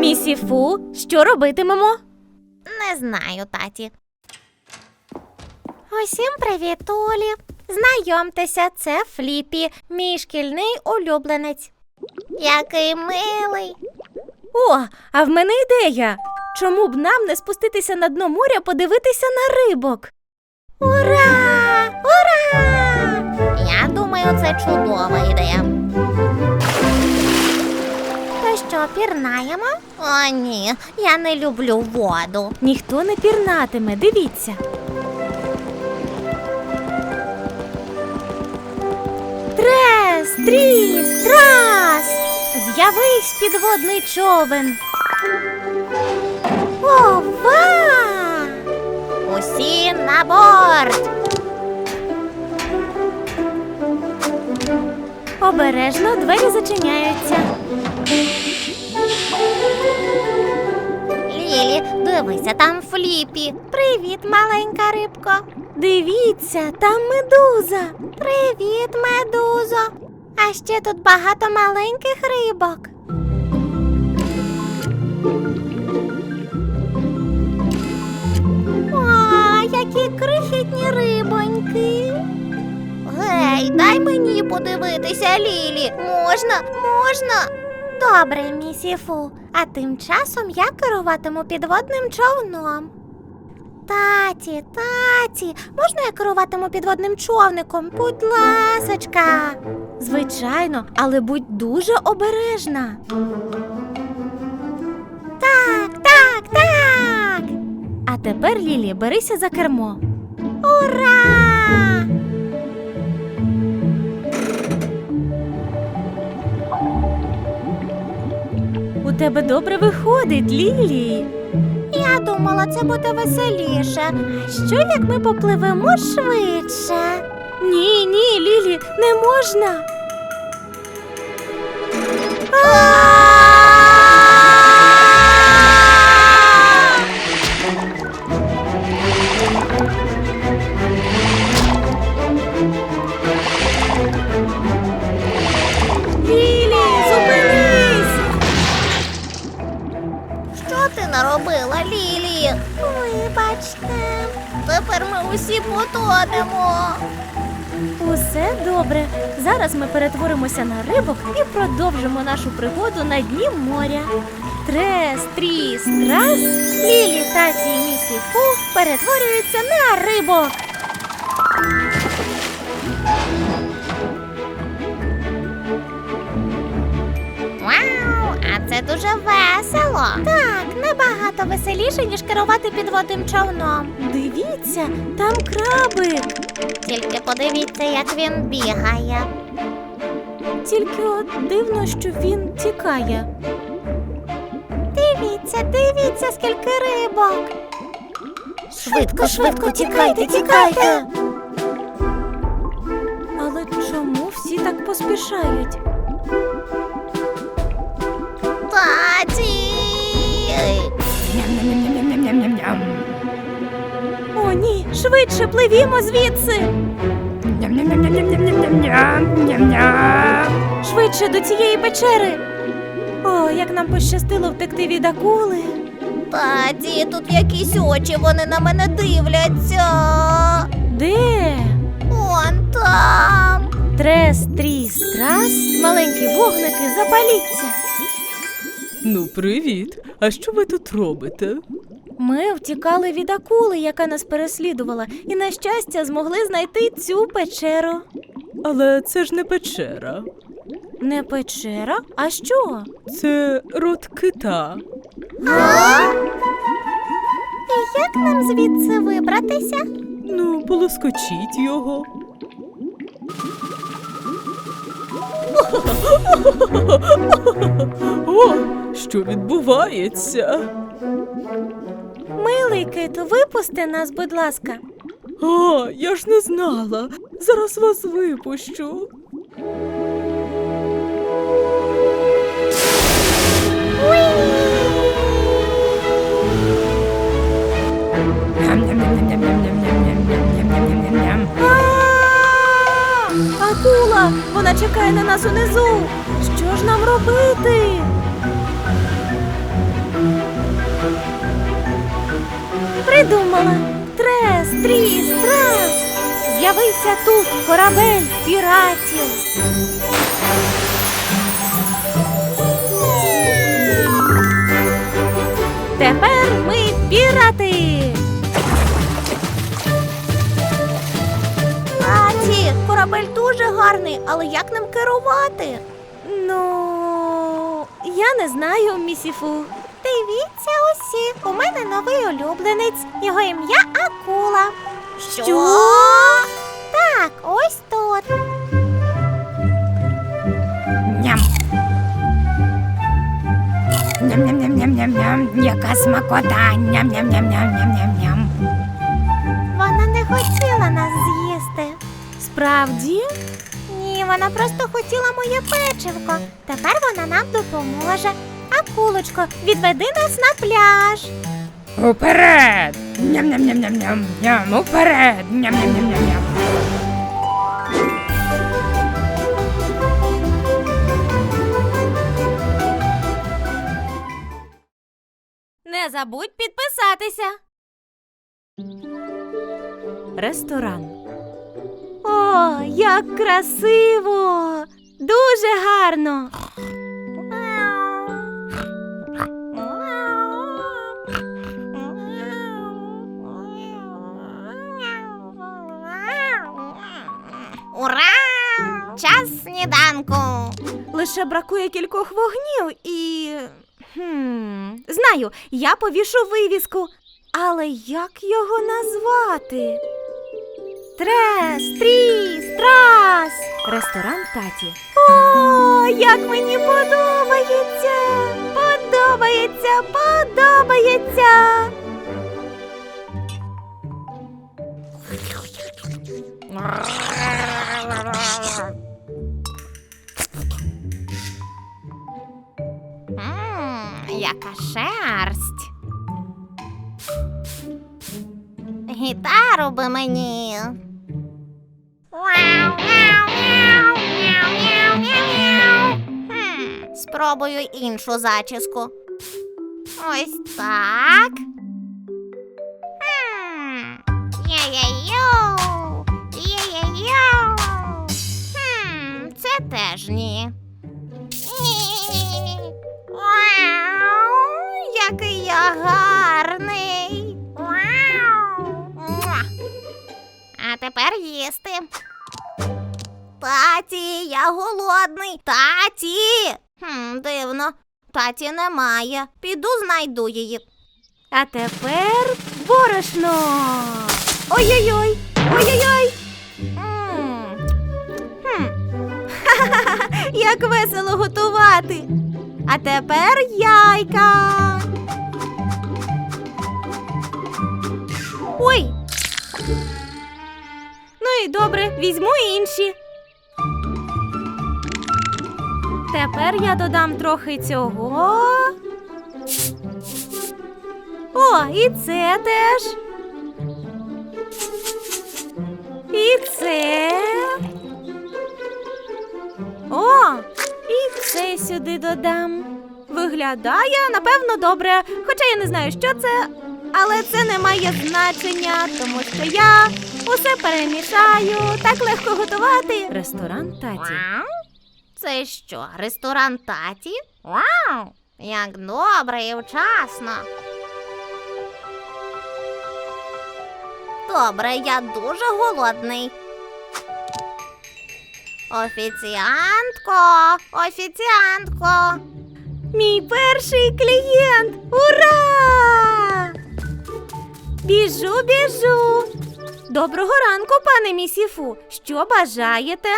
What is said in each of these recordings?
Місіфу, що робитимемо? Не знаю, таті. Усім привіт, Олі. Знайомтеся, це Фліпі, мій шкільний улюбленець. Який милий. О, а в мене ідея. Чому б нам не спуститися на дно моря подивитися на рибок? Ура! Ура! Я думаю, це чудова ідея. Що, пірнаємо? О, ні, я не люблю воду. Ніхто не пірнатиме, дивіться. Трес, тріс, трас! З'явись підводний човен. Ова! Усі на борт! Обережно двері зачиняються. Лілі, дивися, там Фліпі. Привіт, маленька рибко. Дивіться, там медуза. Привіт, медузо. А ще тут багато маленьких рибок. Які крихітні рибоньки. Гей, дай мені подивитися, Лілі. Можна, можна. Добре, місіфу. А тим часом я керуватиму підводним човном. Таті, таті, можна я керуватиму підводним човником? Будь ласочка. Звичайно, але будь дуже обережна. Так, так, так. А тепер, Лілі, берися за кермо. Ура! У тебе добре виходить, Лілі. Я думала, це буде веселіше. Що як ми попливемо швидше? Ні, ні, Лілі, не можна. Лілі, усі потонемо. Усе добре. Зараз ми перетворимося на рибок і продовжимо нашу пригоду на дні моря. Трес, тріс, трас, Лілі, таті і місі Пух перетворюються на рибок. Дуже весело. Так, набагато веселіше, ніж керувати підводним човном. Дивіться, там крабик. Тільки подивіться, як він бігає. Тільки от дивно, що він тікає. Дивіться, дивіться, скільки рибок. Швидко, швидко, тікайте, тікайте. Але чому всі так поспішають? Ням-ням-ням-ням-ням-ням-ням. О, ні, швидше пливімо звідси. Швидше до цієї печери. О, як нам пощастило втекти від акули. Таті, тут якісь очі, вони на мене дивляться. Де? Он там. Трес, тріс, трас, маленькі вогники, запаліться. Ну, привіт. А що ви тут робите? Ми втікали від акули, яка нас переслідувала, і, на щастя, змогли знайти цю печеру. Але це ж не печера. Не печера? А що? Це рот кита. А? І як нам звідси вибратися? Ну, полоскочіть його. О, що відбувається? Милий киту, випусти нас, будь ласка. О, я ж не знала. Зараз вас випущу. На нас унизу. Що ж нам робити? Придумала. Трес, тріс, трас. З'явився тут корабель піратів. Тепер ми пірати. Дуже гарний, але як ним керувати? Ну, я не знаю, місіфу. Дивіться усі, у мене новий улюбленець. Його ім'я Акула. Що? Так, ось тут. Ням. Ням-ням-ням-ням-ням-ням. Яка смакота. Ням-ням-ням-ням-ням-ням. Вона не хотіла нас з'їсти. Справді? Ні, вона просто хотіла моє печивко. Тепер вона нам допоможе. Акулочко, відведи нас на пляж. Уперед! Ням-ням-ням-ням-ням-ням! Уперед! Ням-ням-ням-ням-ням. Не забудь підписатися. Ресторан. О, як красиво! Дуже гарно. Ура! Час сніданку. Лише бракує кількох вогнів і. Хм, знаю, я повішу вивіску. Але як його назвати? Трес, тріс, трас. Ресторан таті. О, як мені подобається! Подобається, подобається. Яка шерсть. Гітару би мені. Спробую іншу зачіску. Ось так. Є-є-йоу. Хм, Це теж ні. Вау, який я гарний. Тепер їсти. Таті, я голодний. Таті. Хм, дивно. Таті немає. Піду знайду її. А тепер борошно. Ой-ой-ой! Ой-ой-ой! Як весело готувати. А тепер яйка. Ой. І добре, візьму інші. Тепер я додам трохи цього. О, і це теж. І це. О, і це сюди додам. Виглядає, напевно, добре. Хоча я не знаю, що це, але це не має значення, тому що я усе перемішаю. Так легко готувати. Ресторан таті. Вау. Це що, ресторан таті? Вау! Як добре і вчасно. Добре, я дуже голодний. Офіціантко, офіціантко. Мій перший клієнт! Ура! Біжу, біжу. Доброго ранку, пане місіфу. Що бажаєте?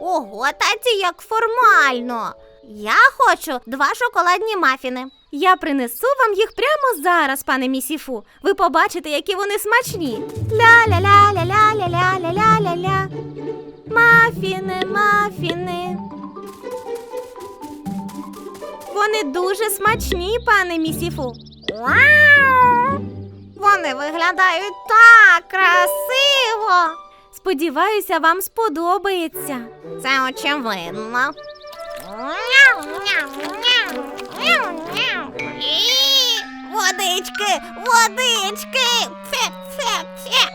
Ого, таті, як формально. Я хочу два шоколадні мафіни. Я принесу вам їх прямо зараз, пане місіфу. Ви побачите, які вони смачні. Ля-ля-ля-ля-ля-ля-ля-ля-ля-ля. Мафіни, мафіни. Вони дуже смачні, пане місіфу. Вау! Вони виглядають так красиво. Сподіваюся, вам сподобається. Це очевидно. І водички, водички. Фе, фе, фе.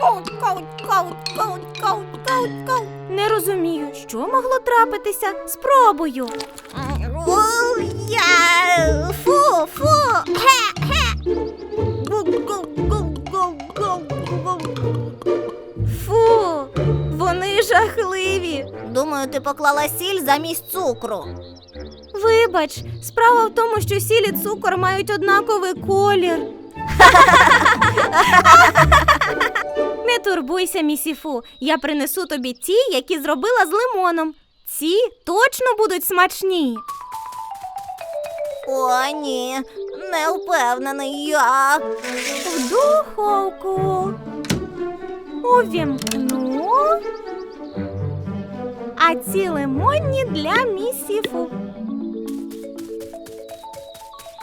Коут, коут, коут, коут, коут, коут, коут. Не розумію, що могло трапитися. Спробую. О, ти поклала сіль замість цукру. Вибач, справа в тому, що сіль і цукор мають однаковий колір. Не турбуйся, місіфу. Я принесу тобі ті, які зробила з лимоном. Ці точно будуть смачні. О, ні, не впевнений я. В духовку. Увімкну. А ці лимонні для місіфу.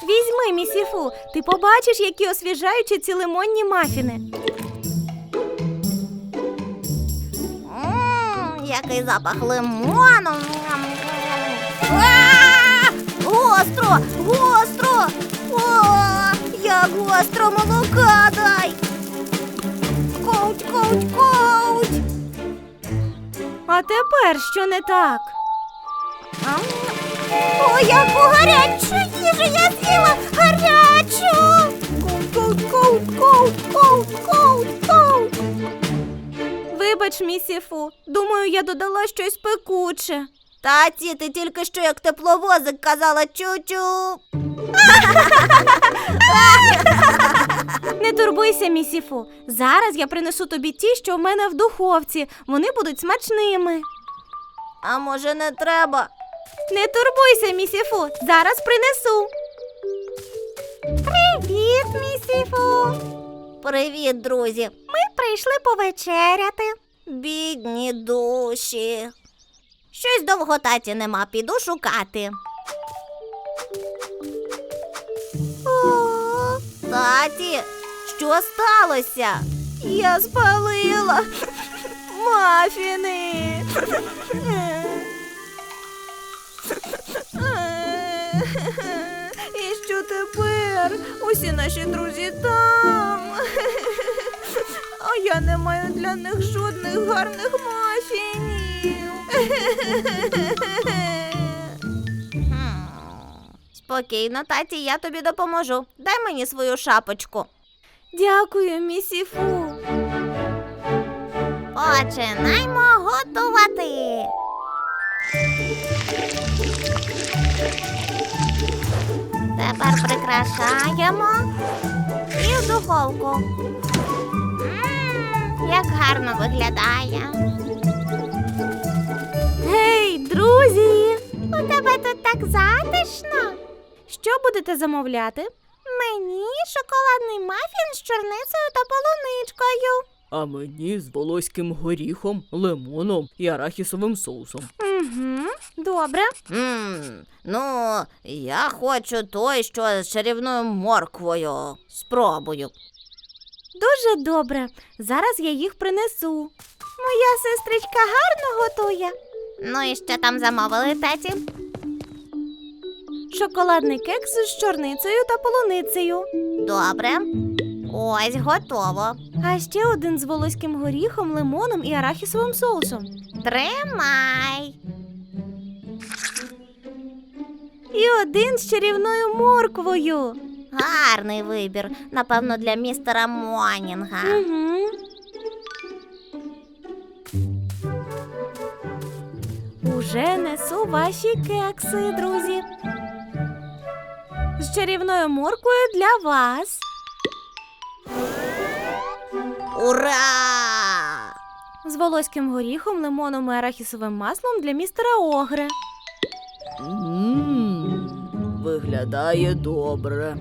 Візьми, місіфу, ти побачиш, які освіжаючі ці лимонні мафіни. Мм, який запах лимону. А! Гостро, гостро. О, як гостро молока дай. Коуть, коуть, коуть. А тепер що не так? О, яку гарячу їжу я з'їла! Гарячу! Коут, коут, коут, коут, коут, коут. Вибач, місіфу, думаю, я додала щось пекуче. Таті, ти тільки що як тепловозик казала чу-чу. Не турбуйся, місіфу. Зараз я принесу тобі ті, що в мене в духовці. Вони будуть смачними. А може не треба? Не турбуйся, місіфу. Зараз принесу. Привіт, місіфу. Привіт, друзі. Ми прийшли повечеряти. Бідні душі. Щось довго таті нема, піду шукати. Таті, що сталося? Я спалила мафіни. І що тепер? Усі наші друзі там. А я не маю для них жодних гарних мафінів. Спокійно, таті, я тобі допоможу. Дай мені свою шапочку. Дякую, місіфу. Починаймо готувати. Тепер прикрашаємо і в духовку. М, Як гарно виглядає. Гей, друзі! У тебе тут так затишно. Що будете замовляти? Мені шоколадний мафін з чорницею та полуничкою. А мені з волоським горіхом, лимоном і арахісовим соусом. Угу, добре. М, ну, я хочу той, що з чарівною морквою. Спробую. Дуже добре. Зараз я їх принесу. Моя сестричка гарно готує. Ну і що там замовили, таті? Шоколадний кекс з чорницею та полуницею. Добре. Ось готово. А ще один з волоським горіхом, лимоном і арахісовим соусом. Тримай. І один з чарівною морквою. Гарний вибір. Напевно, для містера Монінга. Угу. Уже несу ваші кекси, друзі. З чарівною морквою для вас. Ура! З волоським горіхом, лимоном і арахісовим маслом для містера Огре. Ммм, виглядає добре.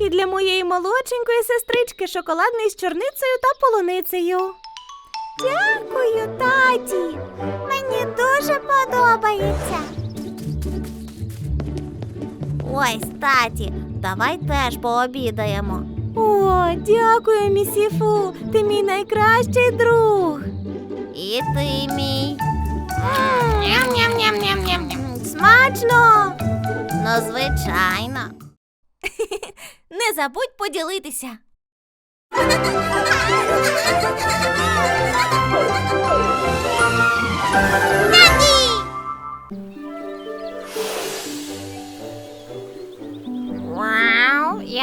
І для моєї молодшенької сестрички шоколадний з чорницею та полуницею. Дякую, таті. Мені дуже подобається. Ось, таті, давай теж пообідаємо. О, дякую, місіфу. Ти мій найкращий друг. І ти мій. Ням-ням-ням-ням-ням. смачно. Ну, звичайно. Не забудь поділитися. Вау,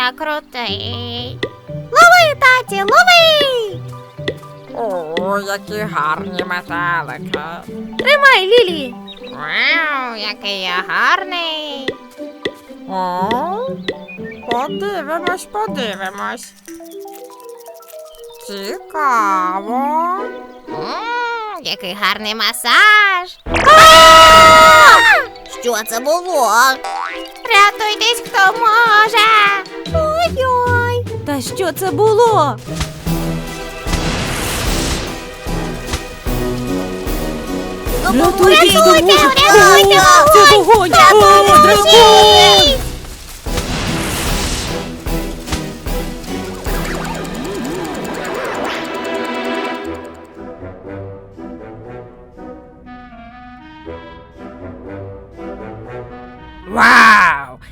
я крутий. Лови, таті, лови! О, які гарні метелики. Тримай, Лілі. Вау, який я гарний. О, подивимось, подивимось. Цікаво. М, який гарний масаж. Що це було? Рятуйтесь, хто може. Ой-ой. Та що це було? Рятуйте, Рятуйте, рятуйте, Це вогонь! О, дракон!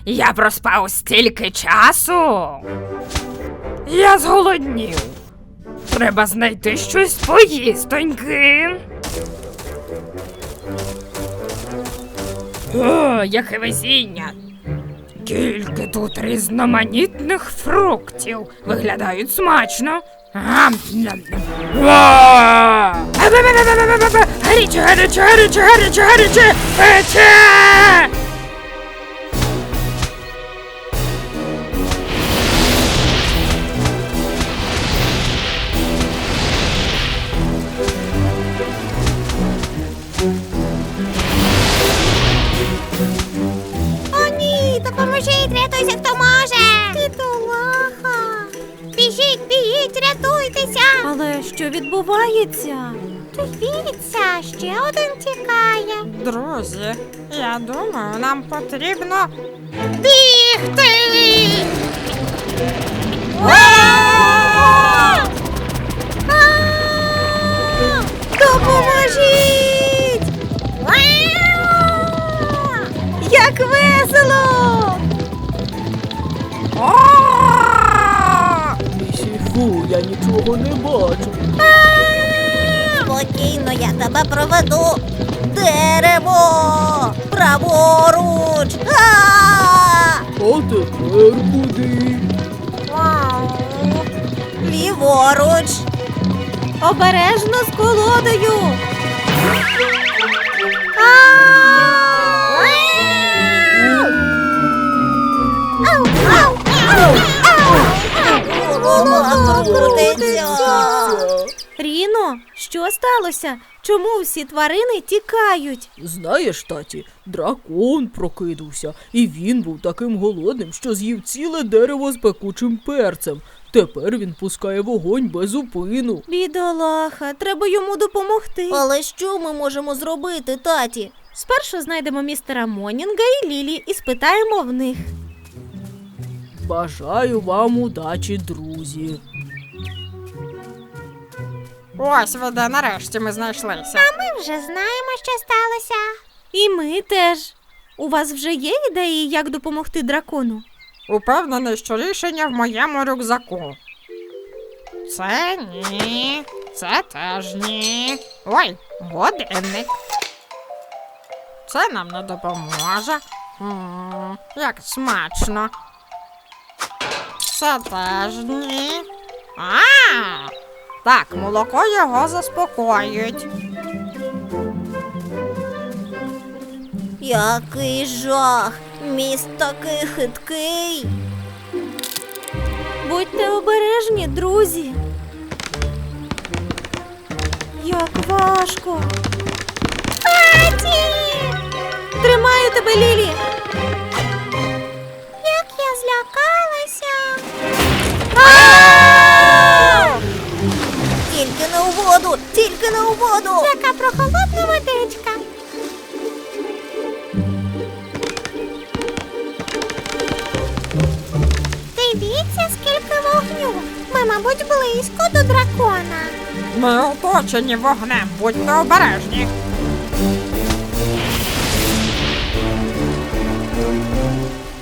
Я проспав стільки часу. Я зголоднів. Треба знайти щось поїстоньки. О, яке везіння! Скільки тут різноманітних фруктів. Виглядають смачно. Гаряче, гаряче, гаряче, гаряче, гаряче! Пече! Рятуйтеся. Але що відбувається? Дивіться, ще один тікає. Друзі, я думаю, нам потрібно Бігти! Допоможіть! Як весело! Я нічого не бачу. Спокійно, я тебе проведу. Дерево! Праворуч! А! А тепер куди? Ліворуч! Обережно з колодою! Ау! Голова крутиться! Ріно, що сталося? Чому всі тварини тікають? Знаєш, таті, дракон прокинувся, і він був таким голодним, що з'їв ціле дерево з пекучим перцем. Тепер він пускає вогонь без зупину. Бідолаха, треба йому допомогти. Але що ми можемо зробити, таті? Спершу знайдемо містера Монінга і Лілі і спитаємо в них. Бажаю вам удачі, друзі. Ось ви де нарешті ми знайшлися. А Ми вже знаємо, що сталося. І ми теж. У вас вже є ідеї, як допомогти дракону? Упевнений, що рішення в моєму рюкзаку. Це ні. Це теж ні. Ой, годинник. Це нам не допоможе. М, як смачно. Це. А! Так, молоко його заспокоїть. Який жах! Міст такий хиткий. Будьте обережні, друзі. Як важко. Таті! Тримаю тебе, Лілі. Тільки не у воду. Така прохолодна водичка. Дивіться, скільки вогню. Ми, мабуть, близько до дракона. Ми оточені вогнем, будьте обережні.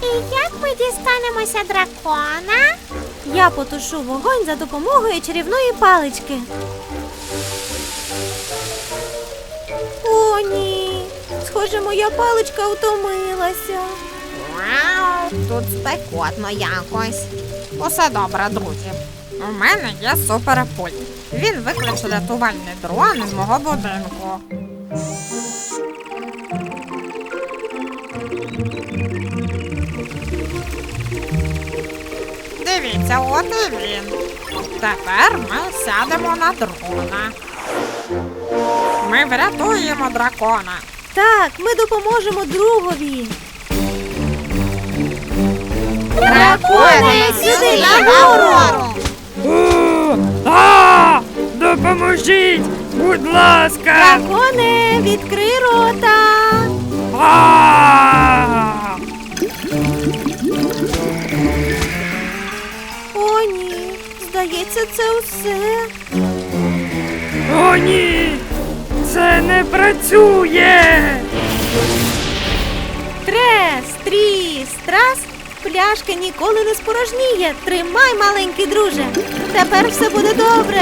І як ми дістанемося дракона? Я потушу вогонь за допомогою чарівної палички. Схоже, моя паличка втомилася. Тут спекотно якось. Усе добре, друзі. У мене є суперпульт. Він викличе рятувальний дрон з мого будинку. Дивіться, от і він. Тепер ми сядемо на дрона. Ми врятуємо дракона. Так, ми допоможемо другові. Драконе, сюди нагору! А, допоможіть, будь ласка. Драконе, відкрий рота. А! О, ні. Здається, це все. О, ні! Це не працює! Трес, тріс, трас. Пляшка ніколи не спорожніє. Тримай, маленький друже. Тепер все буде добре.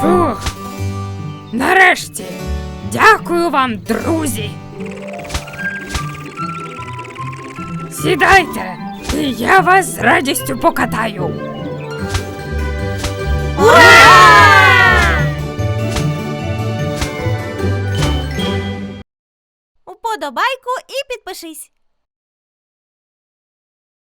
Фух. Нарешті. Дякую вам, друзі. Сідайте, і я вас з радістю покатаю. Уподобайку і підпишись.